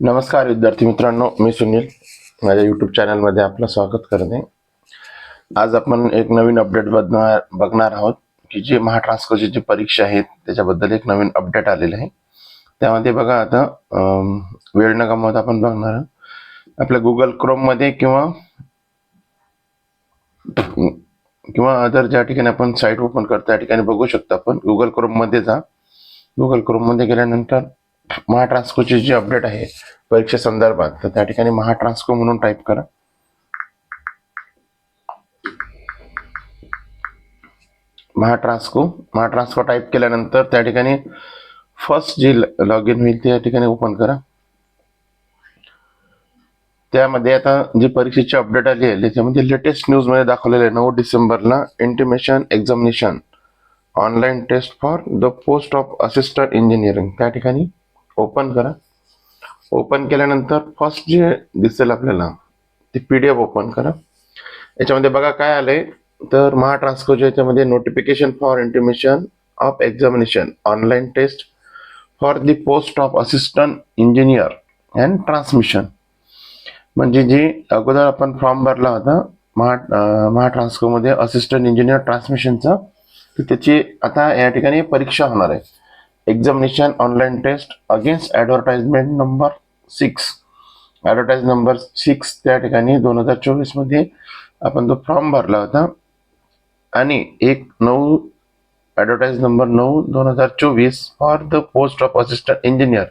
नमस्कार विद्यार्थी मित्रांनो. मी सुनील. माझ्या यूट्यूब चॅनलमध्ये आपलं स्वागत करते. आज आपण एक नवीन अपडेट बघणार बघणार आहोत की जे महाट्रान्सकोची जी परीक्षा आहेत त्याच्याबद्दल एक नवीन अपडेट आलेलं आहे. त्यामध्ये बघा आता वेळ न गमवत आपण बघणार आहोत. आपल्या गुगल क्रोममध्ये किंवा किंवा अदर ज्या ठिकाणी आपण साईट ओपन करतो त्या ठिकाणी बघू शकतो आपण. गुगल क्रोममध्ये जा. गुगल क्रोममध्ये गेल्यानंतर महाट्रान्सकोची जी अपडेट आहे परीक्षे संदर्भात. तर त्या ठिकाणी महाट्रान्सको म्हणून टाईप करा. महाट्रान्सको महाट्रान्सको टाईप केल्यानंतर त्या ठिकाणी फ़र्स्ट जी लॉग इन होईल त्या ठिकाणी ओपन करा. त्यामध्ये आता जी परीक्षेची अपडेट आली आहे, त्याच्यामध्ये लेटेस्ट न्यूज़ मध्ये दाखवलेलं आहे, नऊ डिसेंबरला intimation examination online test for the post of assistant engineering त्या ठिकाणी ओपन करा. ओपन केल्यानंतर फर्स्ट जे दिसेल आपल्याला ती पी डी एफ ओपन करा. याच्यामध्ये बघा काय आलंय तर महाट्रान्सकोच्या याच्यामध्ये notification for intimation of examination online test for the post of assistant engineer and transmission म्हणजे जी अगोदर आपण फॉर्म भरला होता महा महाट्रान्सकोमध्ये असिस्टंट इंजिनियर ट्रान्समिशनचा तर त्याची आता या ठिकाणी परीक्षा होणार आहे. Examination online test against advertisement number six advertise number six त्या ठिकाणी दोन हजार चोवीसमध्ये आपण तो फॉर्म भरला होता. आणि एक नऊ ॲडव्हर्टाईज नंबर नऊ दोन हजार चोवीस for the post of assistant engineer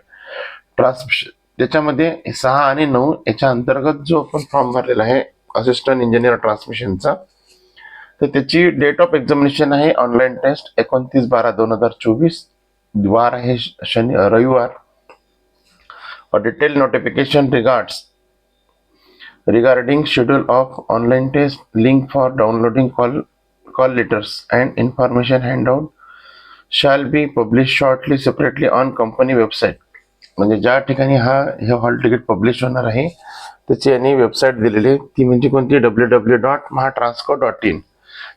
transmission त्याच्यामध्ये सहा आणि नऊ याच्या अंतर्गत जो आपण फॉर्म भरलेला आहे असिस्टंट इंजिनियर ट्रान्समिशनचा तर त्याची डेट ऑफ एक्झामिनेशन आहे ऑनलाईन टेस्ट एकोणतीस बारा दोन हजार चोवीस. वार आहे श- शनि रविवार a detailed notification regards regarding schedule of online test link for downloading call call letters and information handout shall be published shortly separately on company website म्हणजे ज्या ठिकाणी हा हे हॉल तिकीट पब्लिश होणार आहे त्याची यांनी वेबसाईट दिलेली आहे ती म्हणजे कोणती W W dot Mahatransco dot in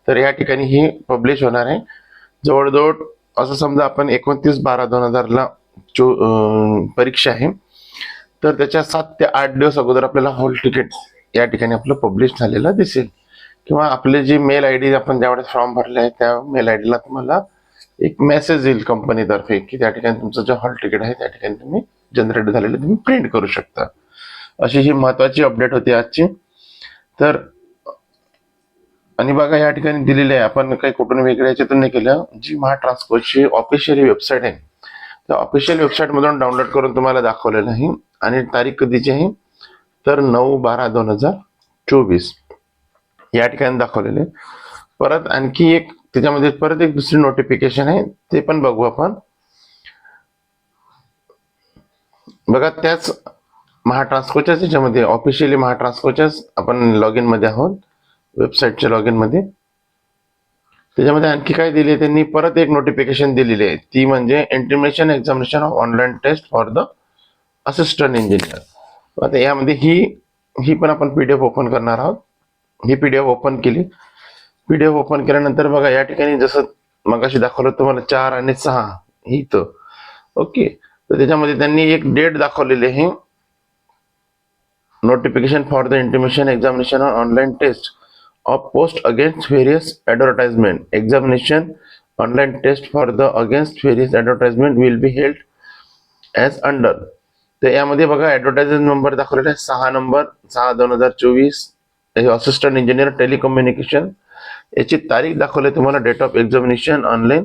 तर या ठिकाणी ही पब्लिश होणार आहे जवळजवळ असं समजा आपण एकोणतीस बारा दोन हजारला चो परीक्षा आहे तर त्याच्या सात ते आठ दिवस अगोदर आपल्याला हॉल तिकीट या ठिकाणी आपलं पब्लिश झालेलं दिसेल. किंवा आपले जी मेल आय डी आपण ज्यावेळेस फॉर्म भरले आहे त्या मेल आय डीला तुम्हाला एक मेसेज येईल कंपनीतर्फे की त्या ठिकाणी तुमचं जे हॉल तिकीट आहे त्या ठिकाणी तुम्ही जनरेट झालेलं तुम्ही प्रिंट करू शकता. अशी ही महत्वाची अपडेट होती आजची. तर आणि बघा या ठिकाणी दिलेले आहे. आपण काही कुठून वेगळ्या याच्यातून नाही केलं. जी महाट्रान्सपोर्टची ऑफिशियली वेबसाईट आहे. त्या ऑफिशियल वेबसाईट मधून डाउनलोड करून तुम्हाला दाखवलेलं आहे. आणि तारीख कधीची आहे? तर नऊ बारा दोन हजार चोवीस. या ठिकाणी दाखवलेले परत आणखी एक त्याच्यामध्ये परत एक दुसरी नोटिफिकेशन आहे. ते पण बघू आपण. बघा त्याच महाट्रान्सकोच्याच याच्यामध्ये ऑफिशियली महाट्रान्सकोच्याच आपण लॉग इनमध्ये आहोत. वेबसाईटच्या लॉग इनमध्ये. त्याच्यामध्ये आणखी काय दिले त्यांनी? परत एक नोटिफिकेशन दिलेली आहे. ती म्हणजे intimation examination of online test for the assistant engineer आता यामध्ये ही ही पण आपण पीडीएफ ओपन करणार आहोत. ही पीडीएफ ओपन केली. पीडीएफ ओपन केल्यानंतर बघा या ठिकाणी जसं मगाशी दाखवलं तुम्हाला चार आणि सहा ही तर ओके. तर त्याच्यामध्ये त्यांनी एक डेट दाखवलेली आहे. Notification for the intimation examination online test of post against various advertisement. Examination online test for the against various advertisement will be held as under. तर यामध्ये बघा ॲडव्हर्टायझमेंट नंबर दाखवलेला आहे. सहा नंबर सहा दोन हजार चोवीस. असिस्टंट इंजिनियर टेलिकम्युनिकेशन याची तारीख दाखवली तुम्हाला डेट ऑफ एक्झामिनेशन ऑनलाईन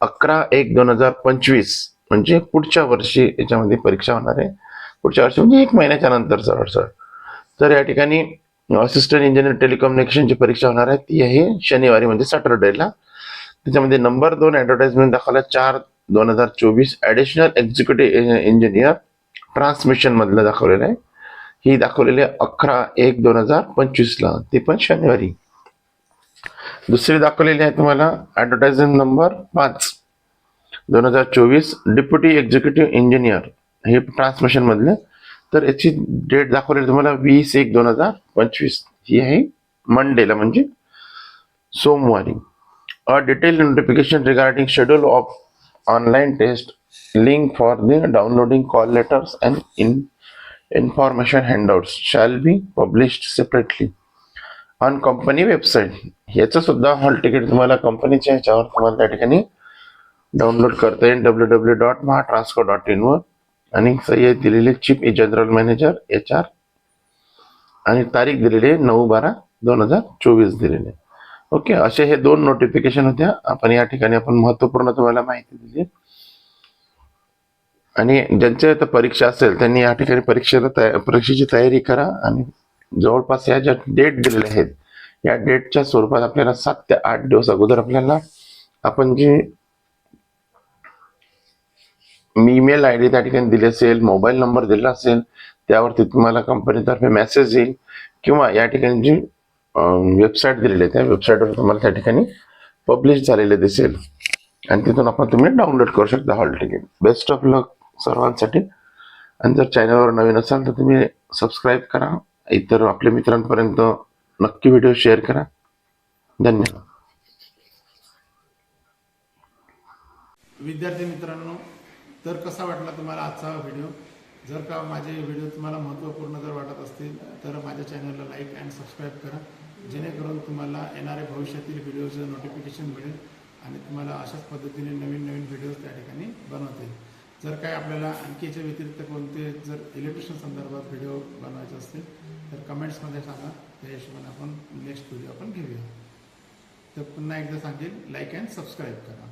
अकरा एक दोन हजार पंचवीस. म्हणजे पुढच्या वर्षी याच्यामध्ये परीक्षा होणार आहे. पुढच्या वर्षी म्हणजे एक महिन्याच्या नंतर सर तर या ठिकाणी असिस्टंट इंजिनियर टेलिकम्युनिकेशनची परीक्षा होणार आहे. ती आहे शनिवारी म्हणजे सॅटरडेला. त्याच्यामध्ये नंबर दोन ऍडव्हर्टाइजमेंट दाखवला चार दोन हजार चोवीस. ऍडिशनल एक्झिक्युटिव्ह इंजिनियर ट्रान्समिशन मधलं दाखवलेलं आहे. ही दाखवलेली आहे अकरा एक दोन हजार पंचवीसला. ती पण शनिवारी. दुसरी दाखवलेली आहे तुम्हाला ऍडव्हर्टाइजमेंट नंबर पाच. दोन हजार चोवीस डेप्युटी एक्झिक्युटिव्ह इंजिनियर हे ट्रान्समिशन मधले तर याची डेट दाखवलेली तुम्हाला वीस एक दोन हजार पंचवीस. ही आहे मंडेला म्हणजे सोमवारी. A detail notification regarding schedule of online test link for the downloading call letters and in information handouts shall be published separately on company website याचं सुद्धा हॉल तिकीट तुम्हाला कंपनीच्या ह्याच्यावर तुम्हाला त्या ठिकाणी डाउनलोड करता येईल. W W dot Mahatransco dot इनवर आणि सही दिलेले chief general manager H R आणि तारीख दिलेली आहे नऊ बारा दोन हजार चोवीस दिलेली आहे. ओके असे हे दोन नोटिफिकेशन होत्या. आपण या ठिकाणी आपण महत्त्वपूर्ण तुम्हाला माहिती दिली आणि ज्यांच्या इथं परीक्षा असेल त्यांनी या ठिकाणी परीक्षेला तया परीक्षेची तयारी करा आणि जवळपास या ज्या डेट दिलेल्या आहेत या डेटच्या स्वरूपात आपल्याला सात ते आठ दिवस अगोदर आपल्याला आपण जी ईमेल आय डी त्या ठिकाणी दिली असेल मोबाईल नंबर दिला असेल त्यावरती तुम्हाला कंपनीतर्फे मेसेज येईल किंवा या ठिकाणी जी वेबसाईट दिलेली आहे त्या वेबसाईटवर तुम्हाला त्या ठिकाणी पब्लिश झालेले दिसेल. आणि तिथून आपण तुम्ही डाउनलोड करू शकता hall ticket best of luck सर्वांसाठी. आणि जर चॅनलवर नवीन असाल तर तुम्ही सबस्क्राईब करा. इतर आपल्या मित्रांपर्यंत नक्की व्हिडिओ शेअर करा. धन्यवाद. विद्यार्थी मित्रांनो तर कसा वाटला तुम्हाला आजचा व्हिडिओ? जर का माझे व्हिडिओ तुम्हाला महत्त्वपूर्ण जर वाटत असतील तर माझ्या चॅनलला लाईक अँड सबस्क्राईब करा. जेणेकरून तुम्हाला येणाऱ्या भविष्यातील व्हिडिओचं नोटिफिकेशन मिळेल आणि तुम्हाला अशाच पद्धतीने नवीन नवीन व्हिडिओज त्या ठिकाणी बनवता येईल. जर काय आपल्याला आणखी याच्या व्यतिरिक्त कोणते जर इलेक्ट्रिशियन संदर्भात व्हिडिओ बनवायचे असतील तर कमेंट्समध्ये सांगा. त्या हिशोबाने आपण नेक्स्ट व्हिडिओ आपण घेऊया. तर पुन्हा एकदा सांगेल लाईक अँड सबस्क्राईब करा.